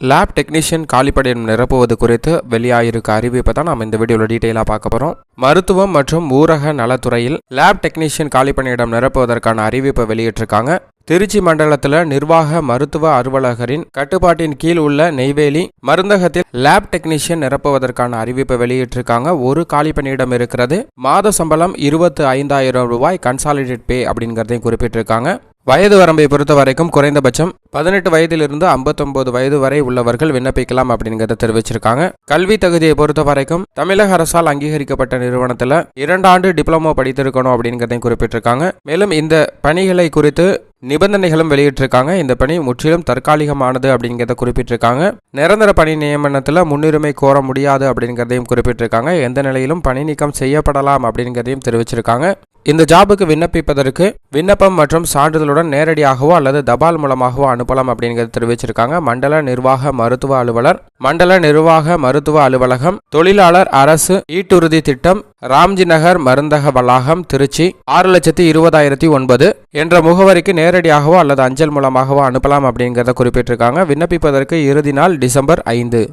Lab technician காலிப்படையம் நிரப்புவது குறித்து வெளியாயிருக்க அறிவிப்பை தான் நம்ம இந்த வீடியோவில் டீட்டெயிலாக பார்க்க போகிறோம் மருத்துவம் மற்றும் ஊரக நலத்துறையில் லேப் டெக்னீஷியன் காலிப்பணியிடம் நிரப்புவதற்கான அறிவிப்பை வெளியிட்டிருக்காங்க. திருச்சி மண்டலத்தில் நிர்வாக மருத்துவ அலுவலகரின் கட்டுப்பாட்டின் கீழ் உள்ள நெய்வேலி மருந்தகத்தில் லேப் டெக்னீஷியன் நிரப்புவதற்கான அறிவிப்பை வெளியிட்டிருக்காங்க. ஒரு காலிப்பணியிடம் இருக்கிறது. மாத சம்பளம் இருபத்து ஐந்தாயிரம் ரூபாய் கன்சாலிடேட் பே அப்படிங்கிறதையும் குறிப்பிட்டிருக்காங்க. வயது வரம்பை பொறுத்த வரைக்கும் குறைந்தபட்சம் பதினெட்டு வயதிலிருந்து ஐம்பத்தொன்பது வயது வரை உள்ளவர்கள் விண்ணப்பிக்கலாம் அப்படிங்கிறத தெரிவிச்சிருக்காங்க. கல்வி தகுதியை பொறுத்த வரைக்கும் தமிழக அரசால் அங்கீகரிக்கப்பட்ட நிறுவனத்தில் இரண்டாண்டு டிப்ளமோ படித்திருக்கணும் அப்படிங்கிறதையும் குறிப்பிட்டிருக்காங்க. மேலும் இந்த பணிகளை குறித்து நிபந்தனைகளும் வெளியிட்டிருக்காங்க. இந்த பணி முற்றிலும் தற்காலிகமானது அப்படிங்கிறத குறிப்பிட்டிருக்காங்க. நிரந்தர பணி நியமனத்தில் முன்னுரிமை கோர முடியாது அப்படிங்கிறதையும் குறிப்பிட்டிருக்காங்க. எந்த நிலையிலும் பணி நீக்கம் செய்யப்படலாம் அப்படிங்கிறதையும் தெரிவிச்சிருக்காங்க. இந்த ஜாபுக்கு விண்ணப்பிப்பதற்கு விண்ணப்பம் மற்றும் சான்றிதழுடன் நேரடியாகவோ அல்லது தபால் மூலமாகவோ அனுப்பலாம் அப்படிங்கிறது தெரிவிச்சிருக்காங்க. மண்டல நிர்வாக மருத்துவ அலுவலர் மண்டல நிர்வாக மருத்துவ அலுவலகம் தொழிலாளர் அரசு ஈட்டுறுதி திட்டம் ராம்ஜி நகர் மருந்தக வளாகம் திருச்சி ஆறு லட்சத்தி இருபதாயிரத்தி ஒன்பது என்ற முகவரிக்கு நேரடியாகவோ அல்லது அஞ்சல் மூலமாகவோ அனுப்பலாம் அப்படிங்கிறத குறிப்பிட்டிருக்காங்க. விண்ணப்பிப்பதற்கு இறுதி நாள் டிசம்பர் ஐந்து.